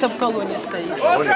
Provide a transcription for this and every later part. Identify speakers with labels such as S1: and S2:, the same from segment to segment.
S1: А колонии стоит. в колонне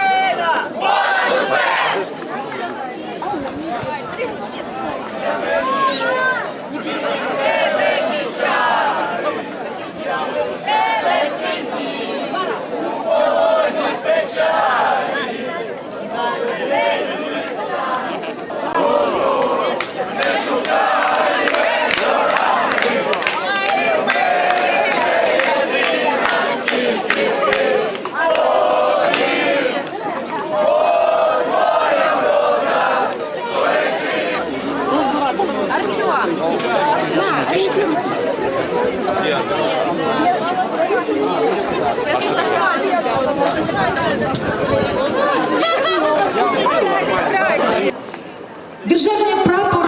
S2: Державний прапор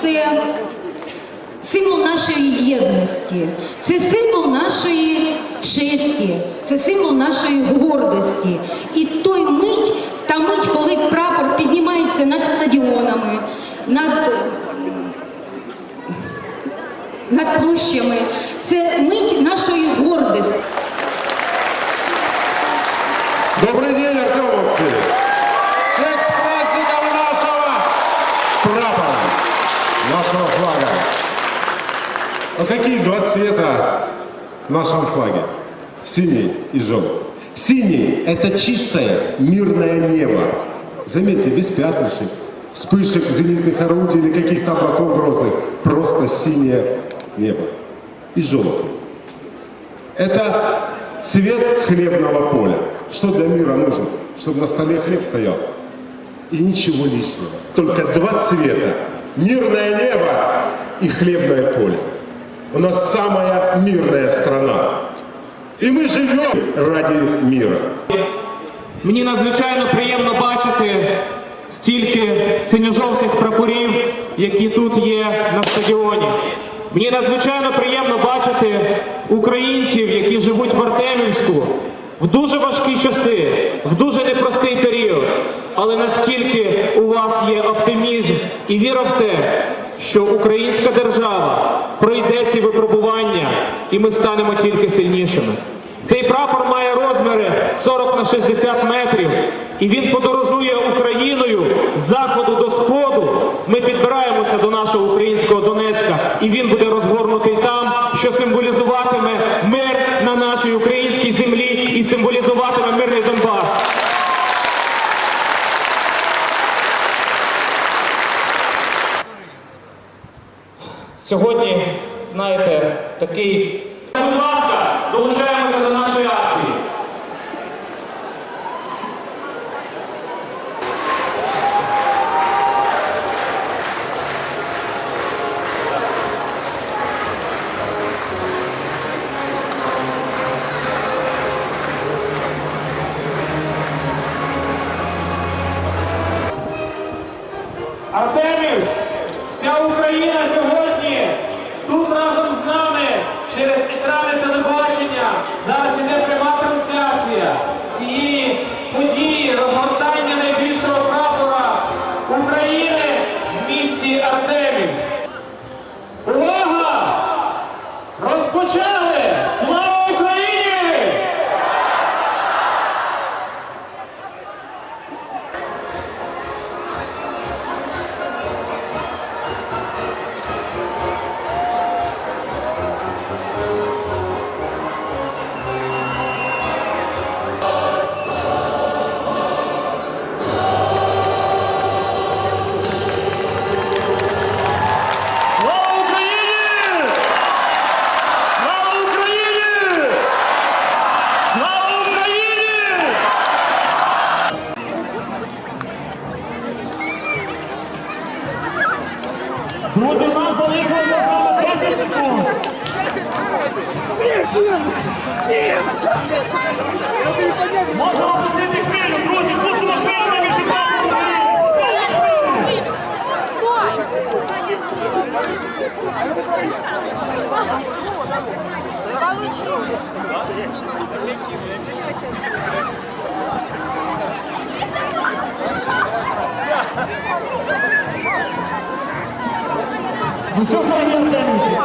S2: це символ нашої єдності, це символ нашої честі, це символ нашої гордості. І той мить, та мить, коли прапор піднімається над стадіонами, над, над площами, це мить нашої гордості.
S3: Добрый день, артемовцы! Всех с праздником нашего прапора, нашего флага. Вот какие два цвета в нашем флаге? Синий и желтый. Синий – это чистое мирное небо. Заметьте, без пятнышек, вспышек зенитных орудий или каких-то облаков грозных. Просто синее небо. И желтый. Это цвет хлебного поля. Что для мира нужно? Чтобы на столе хлеб стоял. И ничего лишнего. Только два цвета. Мирное небо и хлебное поле. У нас самая мирная страна. И мы живем ради мира.
S4: Мені надзвичайно приємно бачити стільки синьо-жовтих прапорів, які тут є на стадіоні. Мені надзвичайно приємно бачити українців, які живуть в Артемівську в дуже важкі часи, в дуже непростий період. Але наскільки у вас є оптимізм і віра в те, що українська держава пройде ці випробування, і ми станемо тільки сильнішими. Цей прапор має розміри 40 на 60 метрів, і він подорожує Україною з заходу до сходу. Ми підбираємося до нашого українського Донецька, і він буде Сьогодні, знаєте, такий. Будь ласка, долучаємося до нашої акції. Артемів, Вся Україна сьогодні тут разом з нами через екрани телебачення зараз іде пряма. Можемо пустити хвилю, друзі, пустимо хвилю на вишиванку. Ну що, Сергій Артемович, а зараз